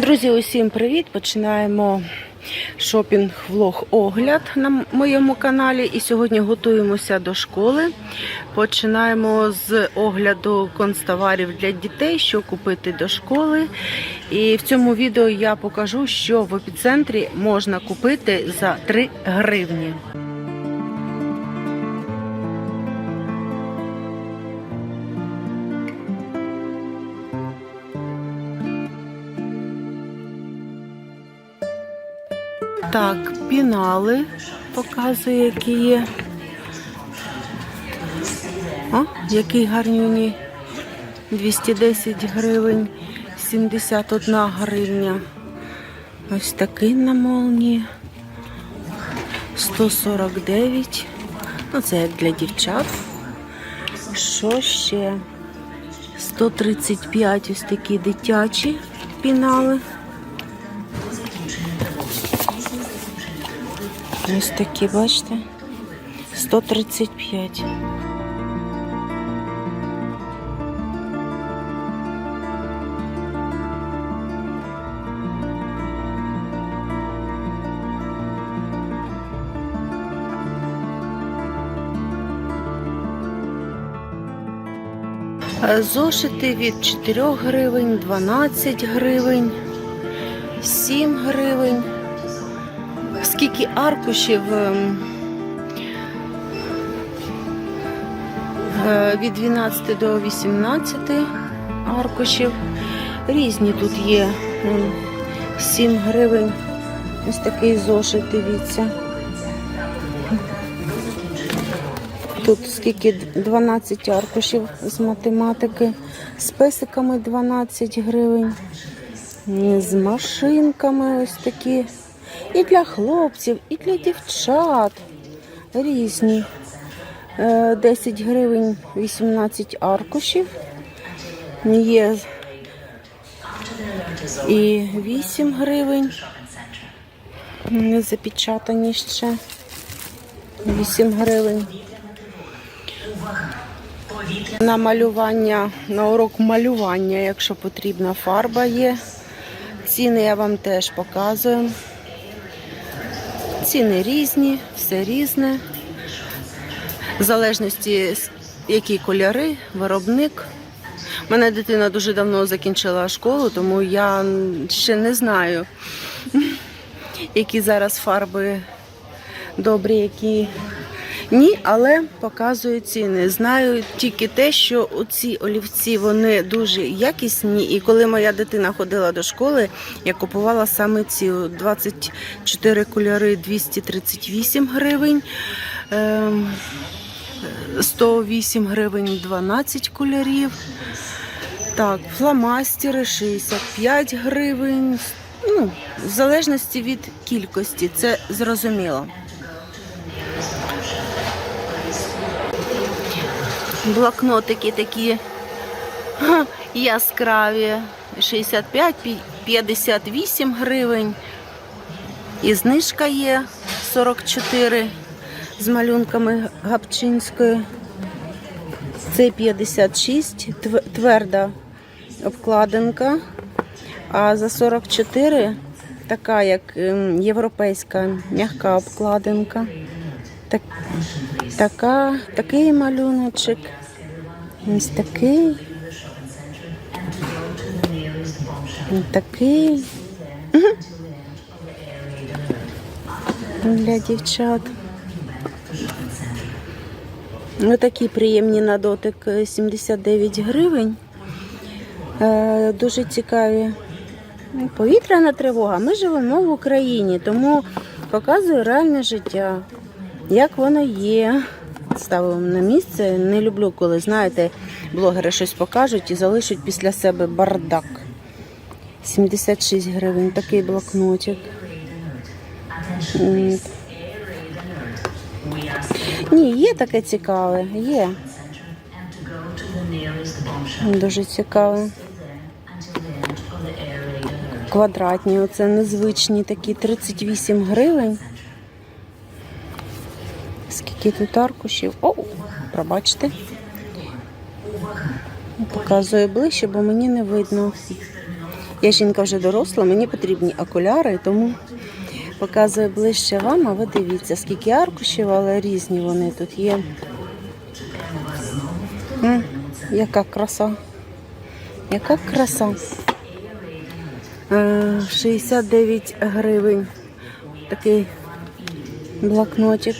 Друзі, усім привіт! Починаємо шопінг-влог огляд на моєму каналі. І сьогодні готуємося до школи. Починаємо з огляду констоварів для дітей, що купити до школи. І в цьому відео я покажу, що в епіцентрі можна купити за 3 гривні. Так, пінали показує, які є. О, який гарнюні. 210 гривень, 71 гривня. Ось такий на молнії. 149. Ну, це як для дівчат. Що ще? 135 ось такі дитячі пінали. Ось такі, бачите? 135. Е, Зошити від 4 гривень, 12 гривень, 7 гривень. Скільки аркушів ем, е, від 12 до 18 аркушів. Різні тут є. Ем, 7 гривень. Ось такий зошит, дивіться. Тут скільки 12 аркушів з математики, з песиками 12 гривень, з машинками ось такі. І для хлопців, і для дівчат. Різні. Е, 10 гривень 18 аркушів. Є і 8 гривень. Не запечатані ще. 8 гривень. На малювання, на урок малювання, якщо потрібна фарба є. Ціни я вам теж показую. Ціни різні, все різне. В залежності, які кольори, виробник. Мене дитина дуже давно закінчила школу, тому я ще не знаю, які зараз фарби добрі, які ні, але показую ціни. Знаю тільки те, що ці олівці вони дуже якісні. І коли моя дитина ходила до школи, я купувала саме ці 24 кольори 238 гривень. ем, 108 гривень 12 кольорів. Так, фломастери 65 гривень. Ну, в залежності від кількості, це зрозуміло. Блокнотики такі яскраві. 65-58 гривень. І знижка є 44 з малюнками Гапчинської. Це 56, тверда обкладинка. А за 44 така, як ем, європейська м'яка обкладинка. Так, така, такий малюночок. Ось такий. Ось такий. Для дівчат. Ось такі приємні на дотик е, 79 гривень. Е, Дуже цікаві. Ну, Повітряна тривога. Ми живемо в Україні, тому показую реальне життя, як воно є. Ставимо на місце. Не люблю, коли, знаєте, блогери щось покажуть і залишать після себе бардак. 76 гривень, такий блокнотик. Ні, є таке цікаве, є. Дуже цікаве. Квадратні, оце незвичні такі 38 гривень. Скільки тут аркушів? О, пробачте. Показую ближче, бо мені не видно. Я жінка вже доросла, мені потрібні окуляри, тому показую ближче вам, а ви дивіться, скільки аркушів, але різні вони тут є. М, яка краса. Яка краса. Е, 69 гривень. Такий блокнотик.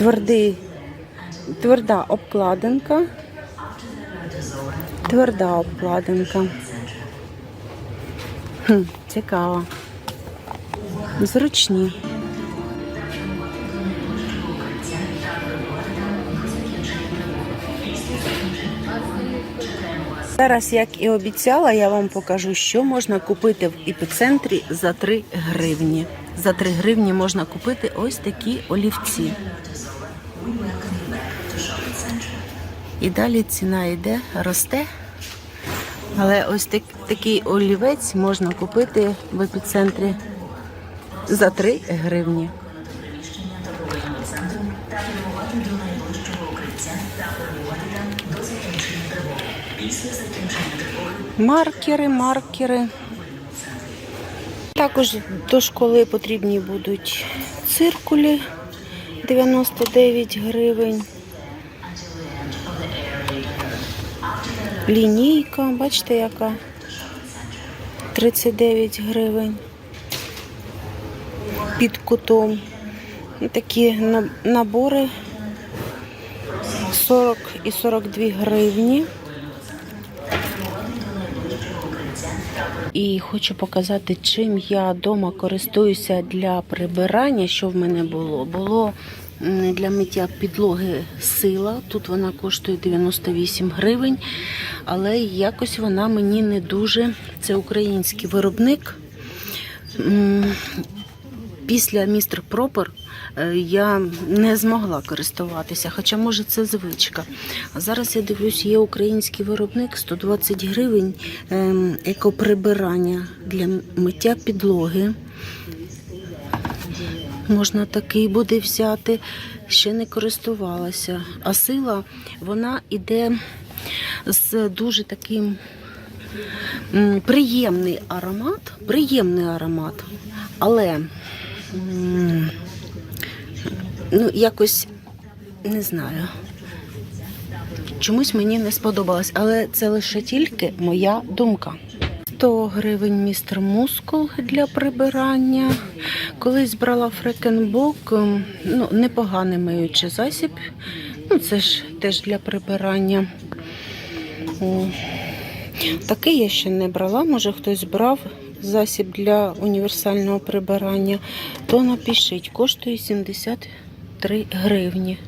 Твердий, тверда обкладинка. Тверда обкладинка. Хм, цікаво. Зручні. Зараз, як і обіцяла, я вам покажу, що можна купити в епіцентрі за 3 гривні. За 3 гривні можна купити ось такі олівці. І далі ціна йде, росте. Але ось так, такий олівець можна купити в епіцентрі за 3 гривні. Маркери, маркери. Також до школи потрібні будуть циркулі 99 гривень. Лінійка, бачите, яка 39 гривень. Під кутом. Такі набори 40 і 42 гривні. І хочу показати, чим я вдома користуюся для прибирання. Що в мене було? Було для миття підлоги сила. Тут вона коштує 98 гривень, але якось вона мені не дуже. Це український виробник. Після містер Пропер е, я не змогла користуватися, хоча може це звичка. А зараз я дивлюсь, є український виробник 120 гривень ем, екоприбирання для миття підлоги. Можна такий буде взяти, ще не користувалася. А сила вона іде з дуже таким приємний аромат, приємний аромат, але ну, якось не знаю. Чомусь мені не сподобалось, але це лише тільки моя думка. 100 гривень містер мускул для прибирання. Колись брала фрекенбок, ем, ну, непоганий миючий засіб. Ну, це ж теж для прибирання. О. Такий я ще не брала, може хтось брав засіб для універсального прибирання, то напишіть, коштує 73 гривні.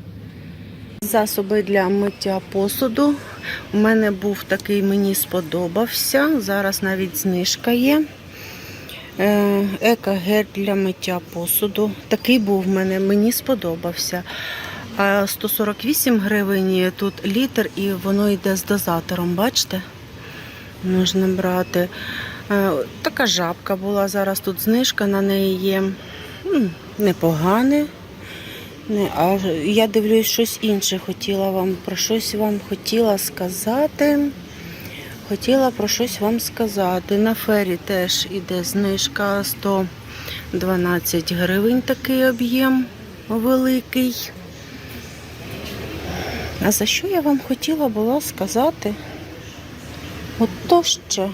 Засоби для миття посуду. У мене був такий, мені сподобався. Зараз навіть знижка є. Е, для миття посуду. Такий був в мене, мені сподобався. 148 гривень тут літр і воно йде з дозатором, бачите? Можна брати. Е, Така жабка була, зараз тут знижка на неї є. Непогане. Не, а я дивлюсь, щось інше хотіла вам про щось вам хотіла сказати. Хотіла про щось вам сказати. На фері теж іде знижка 112 гривень такий об'єм великий. А за що я вам хотіла була сказати? От то ще.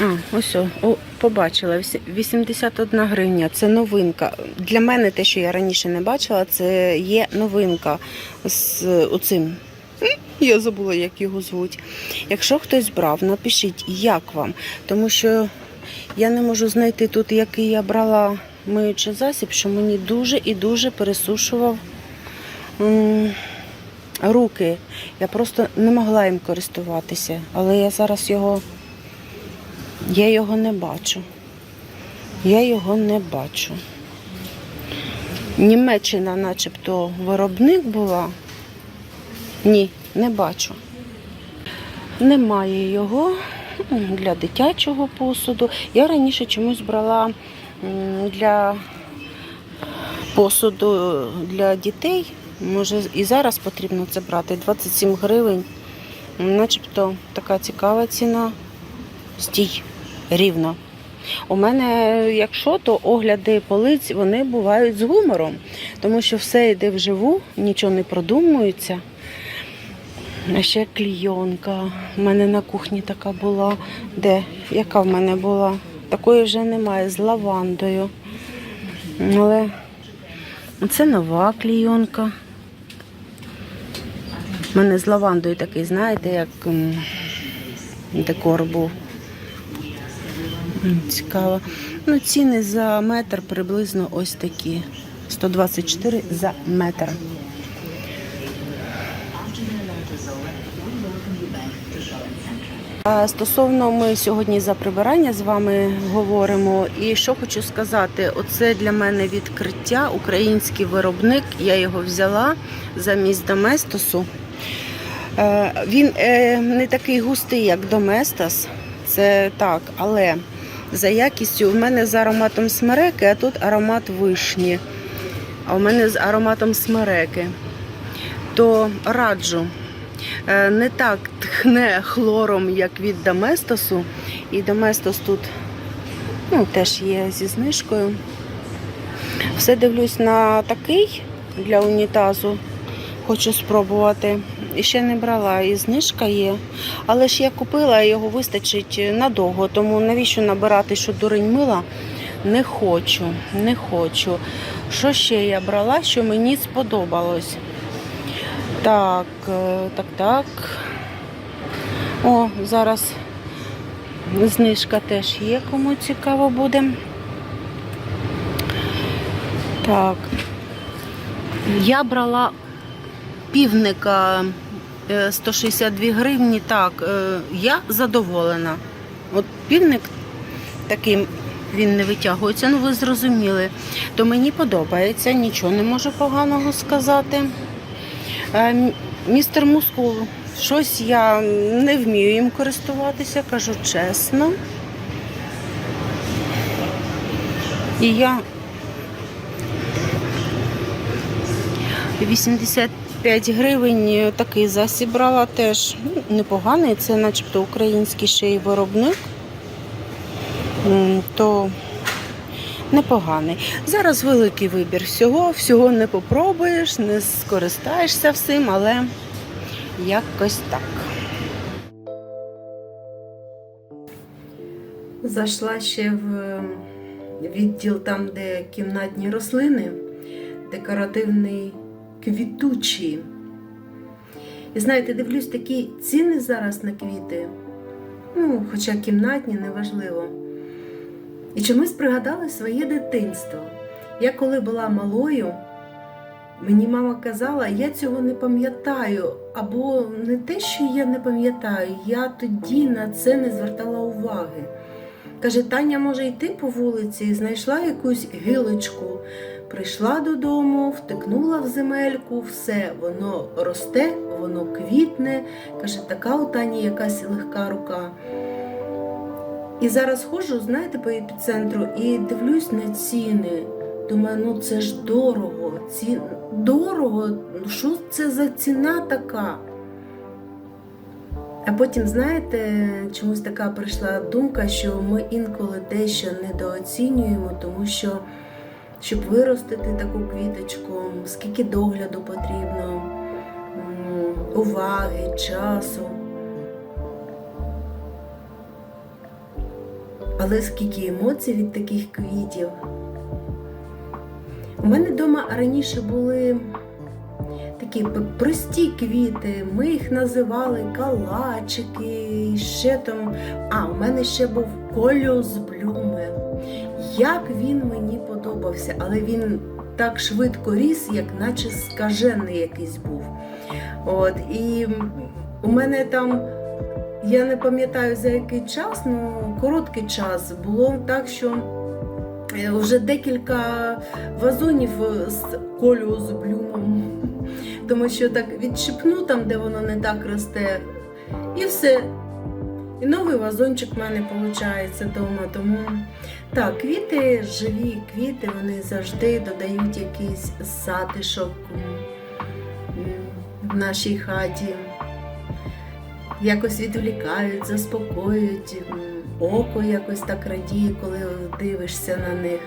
А, ось, о, побачила. 81 гривня. Це новинка. Для мене те, що я раніше не бачила, це є новинка з оцим. Я забула, як його звуть. Якщо хтось брав, напишіть, як вам. Тому що я не можу знайти тут, який я брала миючий засіб, що мені дуже і дуже пересушував руки. Я просто не могла їм користуватися. Але я зараз його. Я його не бачу. Я його не бачу. Німеччина, начебто, виробник була. Ні, не бачу. Немає його для дитячого посуду. Я раніше чомусь брала для посуду для дітей. Може, і зараз потрібно це брати. 27 гривень Начебто така цікава ціна. Стій рівно. У мене, якщо, то огляди полиць вони бувають з гумором, тому що все йде вживу, нічого не продумується. А ще клійонка. У мене на кухні така була. Де? Яка в мене була? Такої вже немає з лавандою. Але це нова клійонка. У мене з лавандою такий, знаєте, як декор був. Цікаво. Ну, ціни за метр приблизно ось такі. 124 за метр. Стосовно ми сьогодні за прибирання з вами говоримо. І що хочу сказати, оце для мене відкриття, український виробник. Я його взяла замість Доместосу. Е, Він е, не такий густий, як Доместос, це так, але за якістю в мене з ароматом смереки, а тут аромат вишні. А в мене з ароматом смереки. То раджу. Е, Не так тхне хлором, як від Доместосу. І Доместос тут ну, теж є зі знижкою. Все дивлюсь на такий для унітазу. Хочу спробувати. Ще не брала, і знижка є. Але ж я купила, його вистачить надовго. Тому навіщо набирати, що дурень мила? Не хочу, не хочу. Що ще я брала, що мені сподобалось? Так, е, так, так. О, зараз знижка теж є, кому цікаво буде. Так. Я брала півника 162 гривні. Так, е, я задоволена. От півник такий, він не витягується, ну ви зрозуміли. То мені подобається, нічого не можу поганого сказати. Е, Містер Мускул, щось я не вмію їм користуватися, кажу чесно. І я 85 гривень е, такий засіб брала теж ну, непоганий. Це начебто український ще й виробник. То непоганий. Зараз великий вибір всього, всього не попробуєш, не скористаєшся всім, але якось так. Зайшла ще в відділ там, де кімнатні рослини, декоративний квітучий. І знаєте, дивлюсь, такі ціни зараз на квіти. Ну, хоча кімнатні, неважливо. І чомусь пригадали своє дитинство. Я коли була малою, мені мама казала, я цього не пам'ятаю. Або не те, що я не пам'ятаю, я тоді на це не звертала уваги. Каже, Таня може йти по вулиці, знайшла якусь гілочку, прийшла додому, втикнула в земельку, все, воно росте, воно квітне. Каже, така у Тані якась легка рука. І зараз ходжу, знаєте, по епіцентру і дивлюсь на ціни. Думаю, ну це ж дорого. Ці... Дорого. Ну, Що це за ціна така? А потім, знаєте, чомусь така прийшла думка, що ми інколи дещо недооцінюємо, тому що, щоб виростити таку квіточку, скільки догляду потрібно, уваги, часу. Але скільки емоцій від таких квітів. У мене вдома раніше були такі прості квіти. Ми їх називали калачики, ще там. А, у мене ще був коліус блюме. Як він мені подобався, але він так швидко ріс, як наче скажений якийсь був. От, і у мене там я не пам'ятаю за який час, ну короткий час було так, що е, вже декілька вазонів з колю з блюмом. Тому що так відщипну там, де воно не так росте, і все. І новий вазончик в мене виходить вдома. Тому так, квіти, живі квіти, вони завжди додають якийсь затишок в нашій хаті. якось відволікають, заспокоюють, око якось так радіє, коли дивишся на них.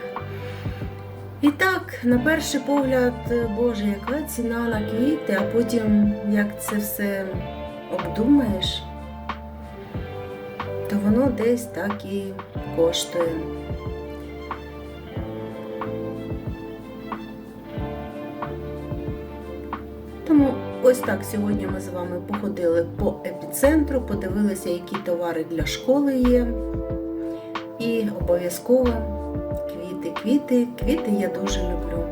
І так, на перший погляд, Боже, яка ціна на квіти, а потім як це все обдумаєш, воно десь так і коштує. Тому ось так сьогодні ми з вами походили по епіцентру, подивилися, які товари для школи є. І обов'язково квіти, квіти, квіти я дуже люблю.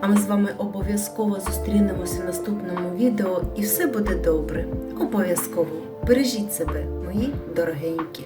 А ми з вами обов'язково зустрінемося в наступному відео і все буде добре. Обов'язково. Бережіть себе, мої дорогенькі.